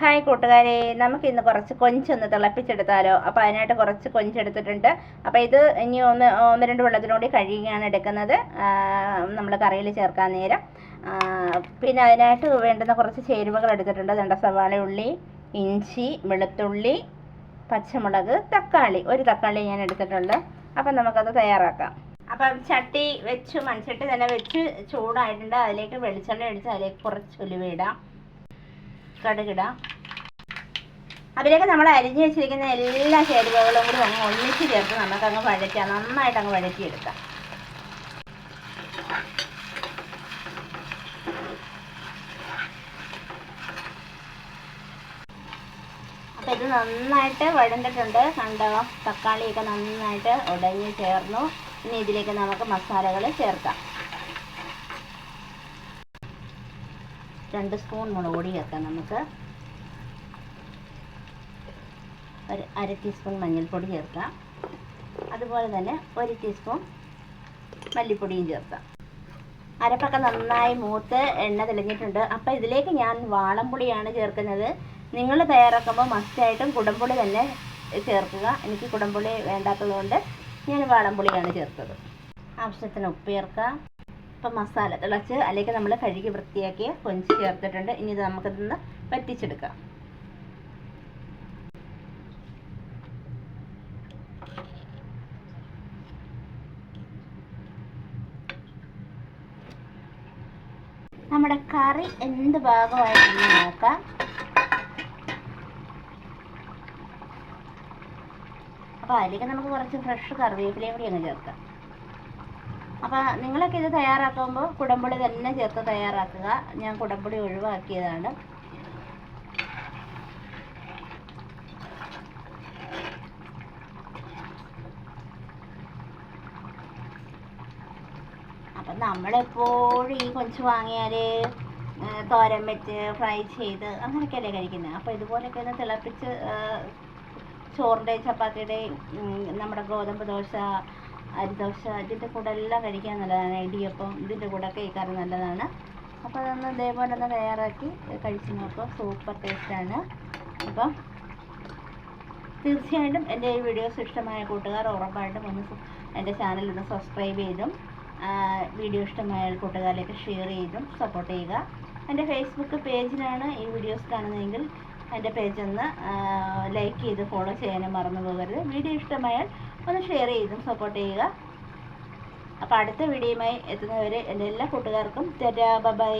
Hi കൂട്ടുകാരെ. നമുക്ക് ഇന്ന് കുറച്ച് കൊഞ്ചൊന്ന് തിളപ്പിച്ചെടുത്താലോ? അപ്പോൾ അതിനായിട്ട് കുറച്ച് കൊഞ്ചെടുത്തിട്ടുണ്ട്. അപ്പോൾ ഇത് ഇനി ഒന്ന് ഒന്ന് രണ്ട് വെള്ളത്തിനോടി കഴുകിയാണ് എടുക്കുന്നത്. നമ്മൾ കറിയിൽ ചേർക്കാൻ നേരം. പിന്നെ അതിനായിട്ട് വേണ്ടുന്ന കുറച്ച് ചേരുവകൾ എടുത്തിട്ടുണ്ട്. ദണ്ട സവാള ഉള്ളി ഇഞ്ചി വെളുത്തുള്ളി പച്ചമുളക് തക്കാളി. ഒരു തക്കാളി ഞാൻ എടുത്തിട്ടുണ്ട്. അപ്പം നമുക്കത് തയ്യാറാക്കാം. അപ്പം ചട്ടി വെച്ച് മൺചട്ടി തന്നെ വെച്ച് ചൂടായിട്ടുണ്ട്. അതിലേക്ക് വെളിച്ചെണ്ണ ഒഴിച്ച് അതിലേക്ക് കുറച്ച് ഉലുവ കടുകിടാം. അതിലേക്ക് നമ്മൾ അരിഞ്ഞു വെച്ചിരിക്കുന്ന എല്ലാ ചേരുവകളും കൂടി അങ്ങ് ഒന്നിച്ച് ചേർത്ത് നമുക്കങ്ങ് വഴറ്റാം നന്നായിട്ട് അങ്ങ് വഴറ്റിയെടുക്കാം. അപ്പം ഇത് നന്നായിട്ട് വഴണ്ടിട്ടുണ്ട്. കണ്ടോ? തക്കാളിയൊക്കെ നന്നായിട്ട് ഉടഞ്ഞ് ചേർന്നു. ഇനി ഇതിലേക്ക് നമുക്ക് മസാലകൾ ചേർക്കാം. രണ്ട് സ്പൂൺ മുളക് പൊടി ചേർക്കാം നമുക്ക്. ഒരു അര ടീസ്പൂൺ മഞ്ഞൾപ്പൊടി ചേർക്കാം. അതുപോലെ തന്നെ ഒരു ടീസ്പൂൺ മല്ലിപ്പൊടിയും ചേർക്കാം. അരപ്പൊക്കെ നന്നായി മൂത്ത് എണ്ണ തെളിഞ്ഞിട്ടുണ്ട്. അപ്പോൾ ഇതിലേക്ക് ഞാൻ വാളംപുളിയാണ് ചേർക്കുന്നത്. നിങ്ങൾ തയ്യാറാക്കുമ്പോൾ മസ്റ്റായിട്ടും കുടംപുളി തന്നെ ചേർക്കുക. എനിക്ക് കുടംപുളി വേണ്ടാത്തതുകൊണ്ട് ഞാൻ വാളംപുളിയാണ് ചേർത്തത്. ആവശ്യത്തിന് ഉപ്പ് ചേർക്കാം. ഇപ്പം മസാല തിളച്ച് അല്ലെങ്കിൽ നമ്മൾ കഴുകി വൃത്തിയാക്കിയ കൊഞ്ച് ചേർത്തിട്ടുണ്ട്. ഇനി ഇത് നമുക്കിതൊന്ന് വറ്റിച്ചെടുക്കാം. നമ്മുടെ കറി എന്ത് ഭാഗമായിട്ട് നോക്കാം. അപ്പോൾ അതിലേക്ക് നമുക്ക് കുറച്ച് ഫ്രഷ് കറിവേപ്പിലയും കൂടി അങ്ങ് ചേർക്കാം. അപ്പോൾ നിങ്ങളൊക്കെ ഇത് തയ്യാറാക്കുമ്പോൾ കുടംപുളി തന്നെ ചേർത്ത് തയ്യാറാക്കുക. ഞാൻ കുടംപുളി ഒഴിവാക്കിയതാണ്. അപ്പം നമ്മളെപ്പോഴും ഈ കൊഞ്ച് വാങ്ങിയാൽ തോരൻ വെച്ച് ഫ്രൈ ചെയ്ത് അങ്ങനെയൊക്കെയല്ലേ കഴിക്കുന്നത് അപ്പോൾ ഇതുപോലെയൊക്കെ ഒന്ന് തിളപ്പിച്ച് ചോറിന്റെയും ചപ്പാത്തിയുടെയും നമ്മുടെ ഗോതമ്പ് ദോശ അരിദോശ ഇതിന്റെ കൂടെ എല്ലാം കഴിക്കാൻ നല്ലതാണ്. ഇടിയപ്പം ഇതിന്റെ കൂടെ കറി നല്ലതാണ്. അപ്പോൾ അതൊന്ന് ഇതേപോലെ ഒന്ന് തയ്യാറാക്കി കഴിച്ച് നോക്കുക സൂപ്പർ ടേസ്റ്റാണ് അപ്പം തീർച്ചയായിട്ടും എന്റെ ഈ വീഡിയോസ് ഇഷ്ടമായ കൂട്ടുകാർ ഉറപ്പായിട്ടും ഒന്ന് എന്റെ ചാനൽ ഒന്ന് സബ്സ്ക്രൈബ് ചെയ്തും വീഡിയോ ഇഷ്ടമായ കൂട്ടുകാരിലേക്ക് ഷെയർ ചെയ്തും സപ്പോർട്ട് ചെയ്യുക. എന്റെ ഫേസ്ബുക്ക് പേജിലാണ് ഈ വീഡിയോസ് കാണുന്നതെങ്കിൽ എന്റെ പേജ് ഒന്ന് ലൈക്ക് ചെയ്ത് ഫോളോ ചെയ്യാനും മറന്നു പോകരുത്. വീഡിയോ ഇഷ്ടമായാൽ ഒന്ന് ഷെയർ ചെയ്തും സപ്പോർട്ട് ചെയ്യുക. അപ്പോൾ അടുത്ത വീഡിയോയുമായി എത്തുന്നവരെ എന്റെ എല്ലാ കൂട്ടുകാർക്കും ബൈ